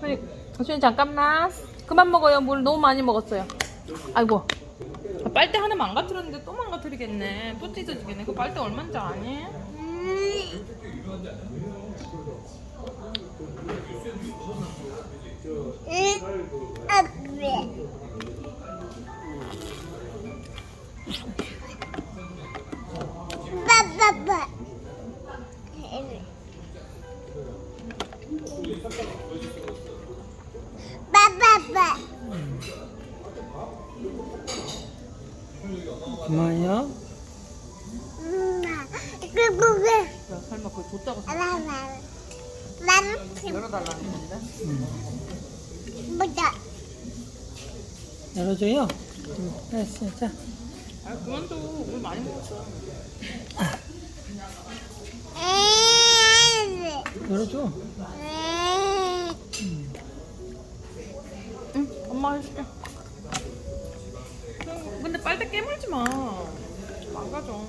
아니, 수인 잠깐만. 그만 먹어요. 물 너무 많이 먹었어요. 아이고. 아, 빨대 하나 망가뜨렸는데 또 망가뜨리겠네. 또 찢어지겠네. 그 빨대 얼마인지 아니? 빠빠빠. 빠빠빠. 그만이야? 엄마, 이거 뭐게? 야, 설마 그거 줬다고 생각- 나는 나는 열어달라는 건데? 보자. 열어줘요? 응, 됐어. 자, 아, 그만 둬. 물 많이 먹었어. 에이. 열어줘. 에 응, 엄마 해줄게. 근데 빨대 깨물지 마. 망가져.